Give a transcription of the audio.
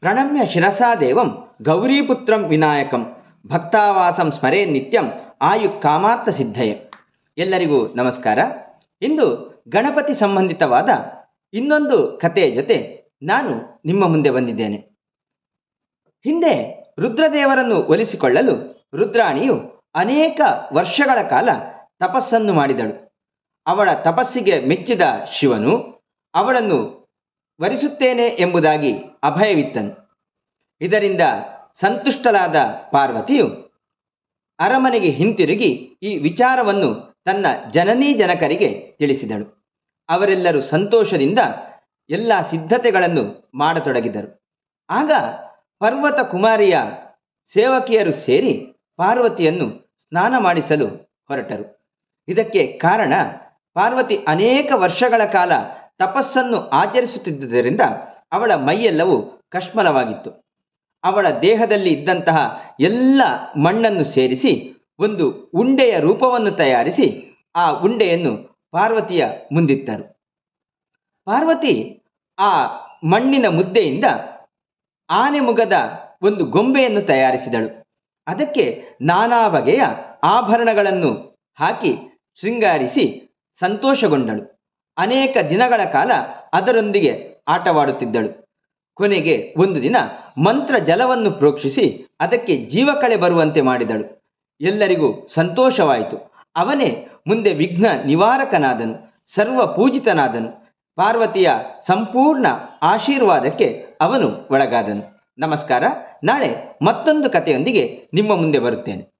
ಪ್ರಣಮ್ಯ ಶಿರಸಾದೇವಂ ಗೌರೀಪುತ್ರಂ ವಿನಾಯಕಂ ಭಕ್ತಾವಾಸಂ ಸ್ಮರೇ ನಿತ್ಯಂ ಆಯು ಕಾಮಾರ್ಥ ಸಿದ್ಧಯೇ ಎಲ್ಲರಿಗೂ ನಮಸ್ಕಾರ. ಇಂದು ಗಣಪತಿ ಸಂಬಂಧಿತವಾದ ಇನ್ನೊಂದು ಕಥೆಯ ಜೊತೆ ನಾನು ನಿಮ್ಮ ಮುಂದೆ ಬಂದಿದ್ದೇನೆ. ಹಿಂದೆ ರುದ್ರದೇವರನ್ನು ಒಲಿಸಿಕೊಳ್ಳಲು ರುದ್ರಾಣಿಯು ಅನೇಕ ವರ್ಷಗಳ ಕಾಲ ತಪಸ್ಸನ್ನು ಮಾಡಿದಳು. ಅವಳ ತಪಸ್ಸಿಗೆ ಮೆಚ್ಚಿದ ಶಿವನು ಅವಳನ್ನು ವರಿಸುತ್ತೇನೆ ಎಂಬುದಾಗಿ ಅಭಯವಿತ್ತನು. ಇದರಿಂದ ಸಂತುಷ್ಟಳಾದ ಪಾರ್ವತಿಯು ಅರಮನೆಗೆ ಹಿಂತಿರುಗಿ ಈ ವಿಚಾರವನ್ನು ತನ್ನ ಜನನೀ ಜನಕರಿಗೆ ತಿಳಿಸಿದಳು. ಅವರೆಲ್ಲರೂ ಸಂತೋಷದಿಂದ ಎಲ್ಲ ಸಿದ್ಧತೆಗಳನ್ನು ಮಾಡತೊಡಗಿದರು. ಆಗ ಪರ್ವತ ಕುಮಾರಿಯ ಸೇವಕಿಯರು ಸೇರಿ ಪಾರ್ವತಿಯನ್ನು ಸ್ನಾನ ಮಾಡಿಸಲು ಹೊರಟರು. ಇದಕ್ಕೆ ಕಾರಣ ಪಾರ್ವತಿ ಅನೇಕ ವರ್ಷಗಳ ಕಾಲ ತಪಸ್ಸನ್ನು ಆಚರಿಸುತ್ತಿದ್ದುದರಿಂದ ಅವಳ ಮೈಯೆಲ್ಲವೂ ಕಶ್ಮಲವಾಗಿತ್ತು. ಅವಳ ದೇಹದಲ್ಲಿ ಇದ್ದಂತಹ ಎಲ್ಲ ಮಣ್ಣನ್ನು ಸೇರಿಸಿ ಒಂದು ಉಂಡೆಯ ರೂಪವನ್ನು ತಯಾರಿಸಿ ಆ ಉಂಡೆಯನ್ನು ಪಾರ್ವತಿಯ ಮುಂದಿಟ್ಟರು. ಪಾರ್ವತಿ ಆ ಮಣ್ಣಿನ ಮುದ್ದೆಯಿಂದ ಆನೆ ಮುಗದ ಒಂದು ಗೊಂಬೆಯನ್ನು ತಯಾರಿಸಿದಳು. ಅದಕ್ಕೆ ನಾನಾ ಬಗೆಯ ಆಭರಣಗಳನ್ನು ಹಾಕಿ ಶೃಂಗಾರಿಸಿ ಸಂತೋಷಗೊಂಡಳು. ಅನೇಕ ದಿನಗಳ ಕಾಲ ಅದರೊಂದಿಗೆ ಆಟವಾಡುತ್ತಿದ್ದಳು. ಕೊನೆಗೆ ಒಂದು ದಿನ ಮಂತ್ರ ಜಲವನ್ನು ಪ್ರೋಕ್ಷಿಸಿ ಅದಕ್ಕೆ ಜೀವಕಳೆ ಬರುವಂತೆ ಮಾಡಿದಳು. ಎಲ್ಲರಿಗೂ ಸಂತೋಷವಾಯಿತು. ಅವನೇ ಮುಂದೆ ವಿಘ್ನ ನಿವಾರಕನಾದನು, ಸರ್ವ ಪೂಜಿತನಾದನು. ಪಾರ್ವತಿಯ ಸಂಪೂರ್ಣ ಆಶೀರ್ವಾದಕ್ಕೆ ಅವನು ಒಳಗಾದನು. ನಮಸ್ಕಾರ. ನಾಳೆ ಮತ್ತೊಂದು ಕಥೆಯೊಂದಿಗೆ ನಿಮ್ಮ ಮುಂದೆ ಬರುತ್ತೇನೆ.